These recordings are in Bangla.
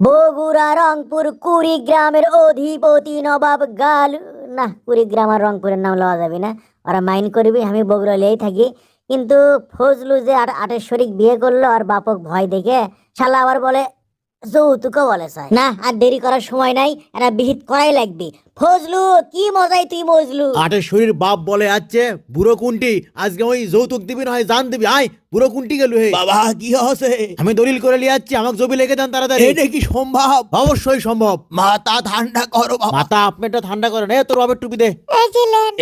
বগুড়া, রংপুর, কুড়িগ্রামের অধিপতি নবাব গাল। না, কুড়িগ্রাম আর রংপুরের নাম লওয়া যাবে না। ওরা মাইন করবি, আমি বগুড়া লিয়েই থাকি। কিন্তু ফজলু যে আর আটের শরিক বিয়ে করল, আর বাপক ভয় দেখে, শালা আবার বলে, যৌতুকও বলে না, আর দেরি করার সময় নাই, এরা বিহিত করাই লাগবে। ফজলু কি মজাই তুই মজলু। আটের শরীর বাপ বলে আছে বুড়ো কুন্টি আজকে ওই যৌতুক দিবি না হয় জান দিবি। আয় বুড়ো কুন্টি গেল হে। বাবা কি হসে? আমি দলিল করে লিয়ে যাচ্ছি আমাকে জমি লেগে দেন তাড়াতাড়ি। এটা কি সম্ভব? অবশ্যই সম্ভব। মাথা ঠান্ডা করো বাবা। মাথা আপনারটা ঠান্ডা করেন এ তোর বাবার টুপি দে।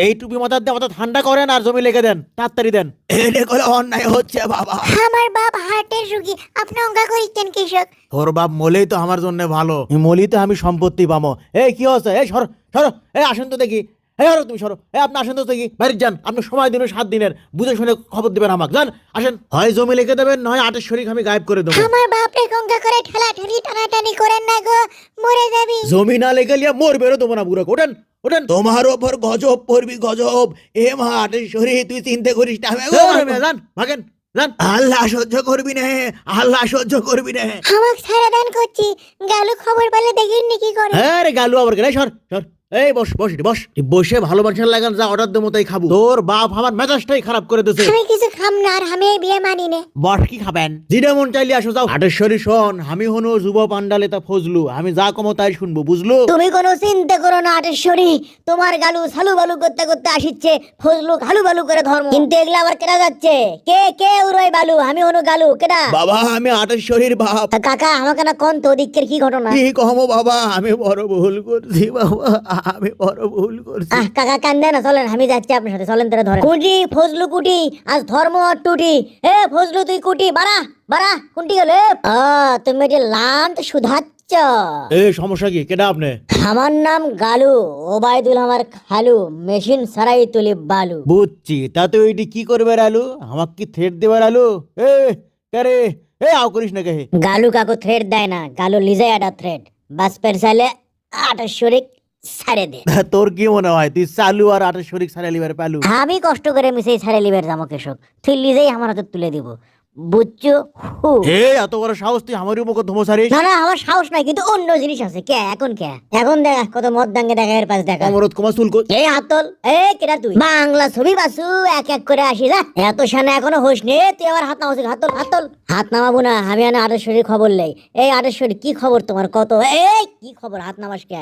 এই টুপি মাথার দিয়ে মাথা ঠান্ডা করেন আর জমি লেগে দেন তাড়াতাড়ি দেন। এটা করে অন্যায় হচ্ছে বাবা। আমার বাপ হার্টের রুগী আপনি অঙ্কা করিতেন কৃষক। তোর বাপ মলেই তো আমার জন্য ভালো। মলি তো আমি সম্পত্তি পাবো। এই কি হচ্ছে এই সর। সরো এই আসেন তো দেখি। এই সরো তুমি সরো। এই আপনি আসেন তো দেখি। বাইরে যান। আপনি সময় দিন সাত দিনের। বুঝে শুনে খবর দিবেন আমাকে। যান আসেন। হয় জমি লিখে দেবেন নয় আটের শরীর আমি গায়েব করে দেবো। আমার বাপ রে গঙ্গা করে ঠেলা ঠেলি টানাটানি করেন না গো। মরে যাবি। জমি না লেগে লিয়া মোর বেরো দেবো না বুড়ো। ওঠেন ওঠেন। তোমার ওপর গজব পড়বি গজব। এ মা আটের শরীর তুই চিন্তা করিস না যান ভাগেন আল্লাহ সহ্য করবি না আল্লাহ সহ্য করবি না। আমাকে সারা দান করছি। গালু খবর পেলে দেখিনি কি করে? হ্যাঁ রে গালু আবার গেলে সর সর। এই বস বস বস। বসে ভালো মানুষের লাগান যা অর্ডার দেবো তাই খাব। তোর বাপ আমার মেজাজটাই খারাপ করে দিছে আমি কিছু খাম না আর আমি বিয়ে মানি নে। বস কি খাবেন? মন চাইলে আসো যাও। আটেশ্বরী শোন আমি হনো যুব পান্ডালে তা ফজলু। আমি যা কমো তাই শুনব বুঝলো? তুমি কোনো চিন্তা করো না আটেশ্বরী তোমার গালু সালু বালু করতে করতে আসিচ্ছে ফজলু ঘালু বালু করে ধর্ম। কিন্তু এগুলা আবার কেনা যাচ্ছে? কে কে উড়াই বালু? আমি হনো গালু কেডা? বাবা আমি আটের শরীর বাপ। কাকা আমাকে না কোন তো দিকের কি ঘটনা? কি কহবো বাবা আমি বড় ভুল করছি বাবা। আমি বড় ভুল করছি। আহ কাকা কান্দে না চলেন আমি যাচ্ছি আপনার সাথে চলেন তারা ধরে কুটি ফজলু কুটি আজ ধর্ম আর টুটি। এ ফজলু তুই কুটি বাড়া বাড়া কুটি গেল ও তুমি যে লান্ত সুধাচ্ছ এই সমস্যা কি? কেডা আপনি? আমার নাম গালু ওবায়দুল আমার খালু মেশিন সারাই তুলি বালু। বুঝছি তাতে ওইটি কি করবে আলু আমাকে কি থ্রেট দেবার আলু এ কারে এ আও করিস না কে? গালু কাকু থ্রেড দেয় না গালু লিজাই একটা থ্রেড বাস পের চাইলে আটার শরিক ছাড়ে দে। তোর কি মনে হয়? তুই চালু আর আটের সারা লিবার পালু? আমি কষ্ট করে মিশে ছাড়ে লিবের জামো তুই লিজেই আমার হাতে তুলে দিব। বুঝছ? হে। এত বড় সাহস তুই মুখ ধমো না না আমার সাহস নাই কিন্তু অন্য জিনিস আছে। কে এখন কে? এখন দেখা কত মদ দাঙ্গে দেখা এর পাশ দেখা। অমরত কুমার চুল কো- এই হাতল এ কেডা তুই? বাংলা ছবি বাসু এক এক করে আসি যা। এত সামনে এখনও হোস নে তুই আবার হাত নামাছিস হাতল হাতল। হাত নামাবো না আমি আনা আটেশ্বরীর খবর লেই এই আটেশ্বরী কি খবর তোমার? কত? এই কি খবর? হাত নামাস কে?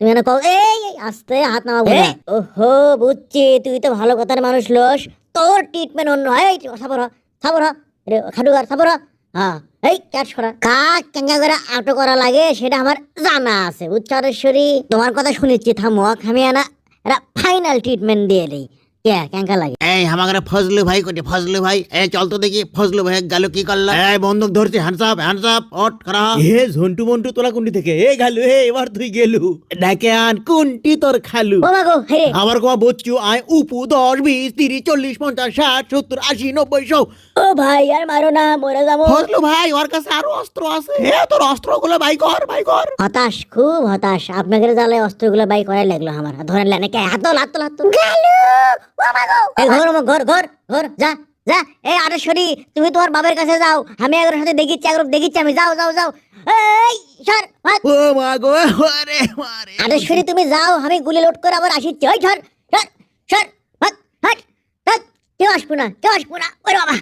তুমি এনে কল এই আস্তে হাত নামা বলে ওহো বুঝছি তুই তো ভালো কথার মানুষ লোস। তোর ট্রিটমেন্ট অন্য। হয় এই সাবর সাবর। রে খাটুকার সাবর হ্যাঁ এই ক্যাচ করা। কাক কেঙ্গা করে আটো করা লাগে সেটা আমার জানা আছে উচ্চারেশ্বরী তোমার কথা শুনেছি থামক আমি আনা এটা ফাইনাল ট্রিটমেন্ট দিয়ে দিই। কে কেঙ্কা লাগে? এই আমাকে ফজলু ভাই কোটে? ফজলু ভাই এই চল তো দেখি ফজলু ভাই গেল কি করলা? এই বন্দুক ধরছি হ্যান্ডস আপ হ্যান্ডস আপ অট করা এ ঝন্টু মন্টু তোলা কুন্টি থেকে। এ গালু হে এবার তুই গেলু। ডাকে আন কুন্টি তোর খালু। ও মা হে। আমার কোয়া বচ্চু আয় উপু দশ বিশ তিরিশ চল্লিশ পঞ্চাশ ষাট সত্তর আশি নব্বই সৌ ও ভাই আর মারো না মরে যাব। ফজলু ভাই ওর কাছে আরও অস্ত্র আছে। হে তোর অস্ত্রগুলো ভাই কর ভাই কর। হতাশ খুব হতাশ। আপনাকে জ্বালায় অস্ত্রগুলো বাই করাই লাগল আমার। ধরেন লেনে কে? হাতল হাতল হাতল গালু ও মা গো এই ঘর ঘর ঘর ঘর যা যা। এই আরেশ্বরী তুমি তোমার বাবার কাছে যাও। আমি একবার সাথে দেখিচ্ছি একবার দেখিচ্ছি আমি। যাও যাও যাও। এই সর ও মা গো আরে মারে আরেশ্বরী তুমি যাও আমি গুলি লোড করে আবার আসিচ্ছি। ওই সর সর সর ভাগ হাট হাট। কেউ আসব না কেউ আসব না। ওরে বাবা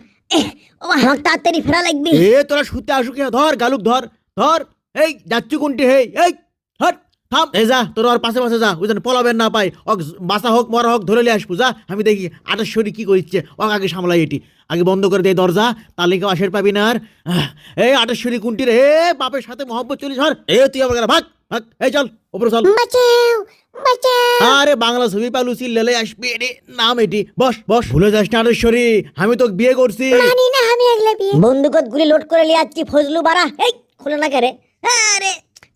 ও মা আমার তাড়াতাড়ি ফেরা লাগবে। এ তোরা শুতে আসুক ধর গালুক ধর ধর। এই যাচ্ছি কোনটি? হেই এই হট। থাম। এই যা তোর আর পাশে পাশে যা ওই যেন পলাবেন না পাই। অক বাসা হোক মরা হোক ধরে লিয়ে আসব যা। আমি দেখি আটার শরীর কি করিচ্ছে। ওক আগে সামলাই এটি। আগে বন্ধ করে দেয় দরজা তাহলে কেউ আসের পাবি না আর। এই আটার শরীর কোনটি রে? এ বাপের সাথে মহব্বত চলিস ধর। এ তুই আমার ভাগ ভাগ। এই চল উপরে চল। আরে বাংলা ছবি পালু চিল্লালে আসবি রে নাম এটি। বস বস। ভুলে যাস না আটেশ্বরী আমি তো বিয়ে করছি। জানি না আমি একলা বিয়ে। বন্দুকত গুলি লোড করে লিয়ে আসছি ফজলু বাড়া। এই খুলে না কে রে?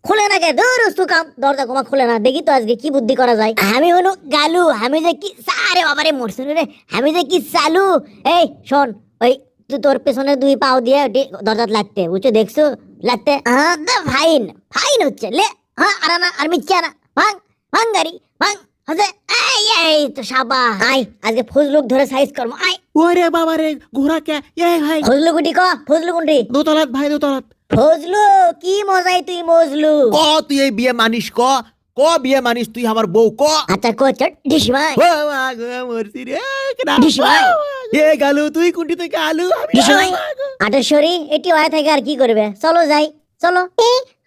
খুলে না কে দূর উস্তু কাম দরজা কমা খুলে না দেখি তো আজকে কি বুদ্ধি করা যায়। আমি হনু গালু আমি যে কি আরে বাবারে মরছুন রে। আমি যে কি চালু। এই শোন ওই তুই তোর পেছনে দুই পাও দিয়ে দরজাত লাগতে বুঝছ? দেখছ? লাগতে ফাইন। ফাইন হচ্ছে লে হ্যাঁ আর না আর মিচ্ছে না। ভাঙ ভাঙ গাড়ি ভাঙ হাজে এই এই তো সাবা আই আজকে ফজলুক ধরে সাইজ করব। আই। ওরে বাবা রে ঘোড়া কে? এ ভাই। ফজলু গুটি ক ফজলু গুটি দোতলাত ভাই দোতলাত। ফজলু কি মজাই তুই মজলু। ক তুই এই বিয়ে মানিস ক? ক বিয়ে মানিস তুই আমার বউ ক? আচ্ছা কোচট ভাই ও মা গো, মরছি রে কেডা? ডিসমাই এ গালু তুই কুন্টি থেকে আলু আমি ডিসমাই আটেশ্বরী এটি হয়ে থাকে আর কি করবে? চলো যাই চলো।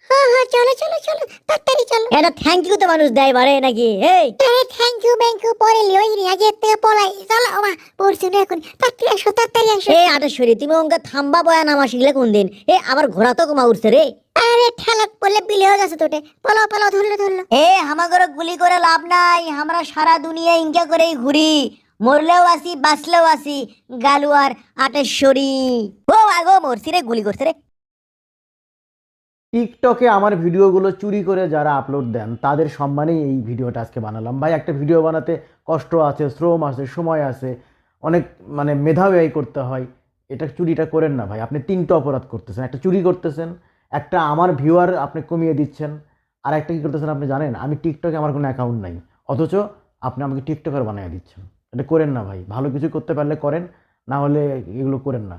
হ্যাঁ হ্যাঁ চলো চলো চলো তাড়াতাড়ি চলো। এটা থ্যাংক ইউ তো মানুষ দেয় বারে নাকি? এই। আরে থ্যাংক ইউ ব্যাংক ইউ পরে লিওই নি আগে থেকে পলাই। চলো মা পড়ছি না এখন। তাড়াতাড়ি আসো তাড়াতাড়ি আসো। এ আটেশ্বরী তুমি ওকে থাম্বা বয়া নামা শিখলে কোন দিন এ আবার ঘোড়া তো কমা উঠছে রে। আরে পড়লে বিলে হয়ে গেছে তোটে। পলাও পলাও ধরলো ধরলো। এ হামাগরে গুলি করে লাভ নাই। আমরা সারা দুনিয়া ইনকা করেই ঘুরি। মরলেও আসি বাঁচলেও আসি। গালুয়ার আটেশ্বরী। ও আগো মরছি রে গুলি করছে রে। টিকটকে আমার ভিডিওগুলো চুরি করে যারা আপলোড দেন, তাদের সম্মানেই এই ভিডিওটা আজকে বানালাম। ভাই, একটা ভিডিও বানাতে কষ্ট আছে, শ্রম আছে, সময় আছে, অনেক মানে মেধা ব্যয় করতে হয়। এটা চুরিটা করেন না ভাই, আপনি তিনটা অপরাধ করতেছেন। একটা চুরি করতেছেন, একটা আমার ভিউয়ার আপনি কমিয়ে দিচ্ছেন, আর একটা কী করতেছেন আপনি জানেন? আমি টিকটকে আমার কোনো অ্যাকাউন্ট নাই, অথচ আপনি আমাকে টিকটকার বানিয়ে দিচ্ছেন। এটা করেন না ভাই, ভালো কিছু করতে পারলে করেন, না হলে এগুলো করেন না।